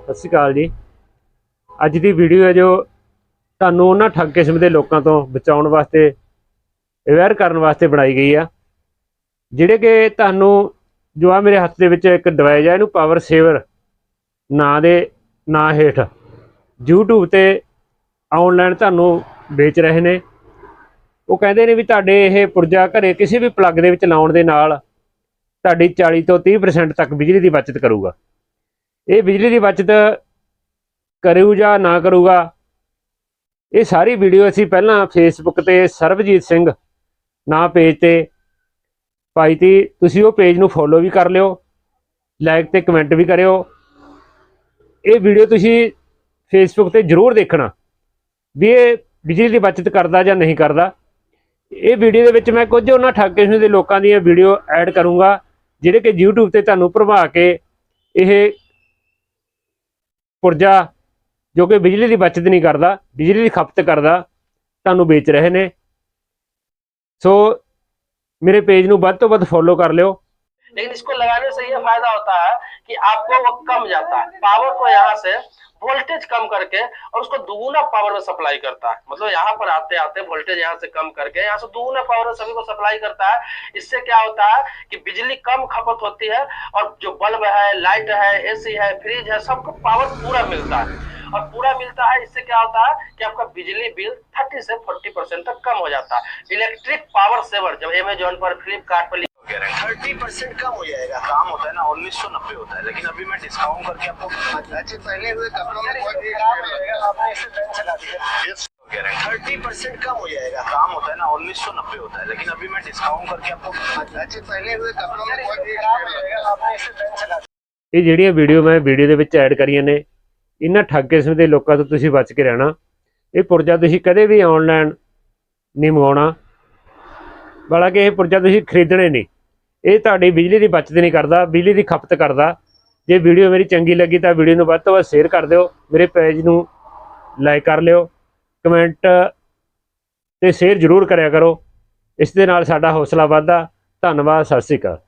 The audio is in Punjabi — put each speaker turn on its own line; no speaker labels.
ਸਤਿ ਸ਼੍ਰੀ ਅਕਾਲ ਜੀ। ਅੱਜ ਦੀ ਵੀਡੀਓ ਹੈ ਜੋ ਤੁਹਾਨੂੰ ਉਹਨਾਂ ਠੱਗ ਕਿਸਮ ਦੇ ਲੋਕਾਂ ਤੋਂ ਬਚਾਉਣ ਵਾਸਤੇ ਅਵੇਅਰ ਕਰਨ ਵਾਸਤੇ ਬਣਾਈ ਗਈ ਆ। ਜਿਹੜੇ ਕਿ ਤੁਹਾਨੂੰ ਜੋ ਆ ਮੇਰੇ ਹੱਥ ਦੇ ਵਿੱਚ ਇੱਕ ਡਿਵਾਈਸ ਹੈ ਇਹਨੂੰ ਪਾਵਰ ਸੇਵਰ ਨਾਂ ਦੇ ਨਾਂ ਹੇਠ YouTube ਤੇ ਆਨਲਾਈਨ ਤੁਹਾਨੂੰ ਵੇਚ ਰਹੇ ਨੇ। ਉਹ ਕਹਿੰਦੇ ਨੇ ਵੀ ਤੁਹਾਡੇ ਇਹ ਪੁਰਜਾ ਘਰੇ ਕਿਸੇ ਵੀ ਪਲੱਗ ਦੇ ਵਿੱਚ ਲਾਉਣ ਦੇ ਨਾਲ ਤੁਹਾਡੀ 40 ਤੋਂ 30% ਤੱਕ ਬਿਜਲੀ ਦੀ ਬਚਤ ਕਰੂਗਾ। ਇਹ ਬਿਜਲੀ ਦੀ ਬਚਤ ਕਰੂ ਜਾਂ ਨਾ ਕਰੂਗਾ? ਇਹ ਸਾਰੀ ਵੀਡੀਓ ਅਸੀਂ ਪਹਿਲਾਂ ਫੇਸਬੁੱਕ ਤੇ ਸਰਬਜੀਤ ਸਿੰਘ ਨਾਂ ਪੇਜ ਤੇ ਪਾਈ ਤੀ। ਤੁਸੀਂ ਉਹ ਪੇਜ ਨੂੰ ਫੋਲੋ ਵੀ ਕਰ ਲਿਓ ਲਾਈਕ ਤੇ ਕਮੈਂਟ ਵੀ ਕਰਿਓ। ਇਹ ਵੀਡੀਓ ਤੁਸੀਂ ਫੇਸਬੁੱਕ ਤੇ ਜ਼ਰੂਰ ਦੇਖਣਾ ਵੀ ਇਹ ਬਿਜਲੀ ਦੀ ਬਚਤ ਕਰਦਾ ਜਾਂ ਨਹੀਂ ਕਰਦਾ। ਇਹ ਵੀਡੀਓ ਦੇ ਵਿੱਚ ਮੈਂ ਕੁਝ ਉਹਨਾਂ ਠੱਗੇ ਦੇ ਲੋਕਾਂ ਦੀਆਂ ਵੀਡੀਓ ਐਡ ਕਰੂੰਗਾ, ਜਿਹੜੇ ਕਿ YouTube ਤੇ ਤੁਹਾਨੂੰ ਭਰਵਾ ਕੇ ਇਹ ਪੁਰਜਾ ਜੋ ਕਿ ਬਿਜਲੀ ਦੀ ਬਚਤ ਨਹੀਂ ਕਰਦਾ ਬਿਜਲੀ ਦੀ ਖਪਤ ਕਰਦਾ ਤੁਹਾਨੂੰ ਵੇਚ ਰਹੇ ਨੇ ਸੋ ਮੇਰੇ ਪੇਜ ਨੂੰ ਵੱਧ ਤੋਂ ਵੱਧ ਫੋਲੋ ਕਰ ਲਿਓ
लेकिन इसको लगाने से ये फायदा होता है कि आपको वो कम जाता है। पावर को यहाँ से वोल्टेज कम करके और उसको दुगुना पावर में सप्लाई करता है। मतलब यहाँ पर आते आते वोल्टेज यहाँ से कम करके यहाँ से दुगुना पावर में सभी को सप्लाई करता है। इससे क्या होता है कि बिजली कम खपत होती है और जो बल्ब है लाइट है एसी है फ्रिज है, सबको पावर पूरा मिलता है। और पूरा मिलता है इससे क्या होता है कि आपका बिजली बिल 30 से 40 परसेंट तक कम हो जाता है इलेक्ट्रिक पावर सेवर जब अमेजोन पर फ्लिपकार्ट पर
थर्टी परसेंट कम हो जाएगा काम होता है ना उन्नीस सौ नब्बे होता है लेकिन अभी मैं डिस्काउंट करके आपको अच्छे पहले हुए कपड़ों में कोई भी आपने इसे बेंच चला दिया थर्टी परसेंट कम हो जाएगा काम होता है ना उन्नीस सौ नब्बे होता है लेकिन अभी मैं डिस्काउंट करके आपको अच्छे पहले हुए कपड़ों में कोई भी आपने इसे बेंच चला
ਇਹ ਜਿਹੜੀਆਂ ਵੀਡੀਓ ਮੈਂ ਵੀਡੀਓ ਦੇ ਵਿੱਚ ਐਡ ਕਰੀਆਂ ਨੇ ਇਹਨਾਂ ਠੱਗ ਕਿਸਮ ਦੇ ਲੋਕਾਂ ਤੋਂ ਤੁਸੀਂ ਬਚ ਕੇ ਰਹਿਣਾ। ਇਹ ਪੁਰਜਾ ਤੁਸੀਂ ਕਦੇ ਵੀ ਆਨਲਾਈਨ ਨਹੀਂ ਮੰਗਾਉਣਾ। ਹਾਲਾਂਕਿ ਇਹ ਪੁਰਜਾ ਤੁਸੀਂ ਖਰੀਦਣੇ ਨਹੀਂ। ਇਹ ਤੁਹਾਡੀ ਬਿਜਲੀ ਦੀ ਬਚਤ ਨਹੀਂ ਕਰਦਾ, ਬਿਜਲੀ ਦੀ ਖਪਤ ਕਰਦਾ। ਜੇ ਵੀਡੀਓ ਮੇਰੀ ਚੰਗੀ ਲੱਗੀ ਤਾਂ ਵੀਡੀਓ ਨੂੰ ਵੱਧ ਤੋਂ ਵੱਧ ਸ਼ੇਅਰ ਕਰ ਦਿਓ। ਮੇਰੇ ਪੇਜ ਨੂੰ ਲਾਈਕ ਕਰ ਲਿਓ। ਕਮੈਂਟ ਤੇ ਸ਼ੇਅਰ ਜ਼ਰੂਰ ਕਰਿਆ ਕਰੋ। ਇਸ ਦੇ ਨਾਲ ਸਾਡਾ ਹੌਸਲਾ ਵੱਧਦਾ। ਧੰਨਵਾਦ, ਸਤਿ ਸ਼੍ਰੀ ਅਕਾਲ।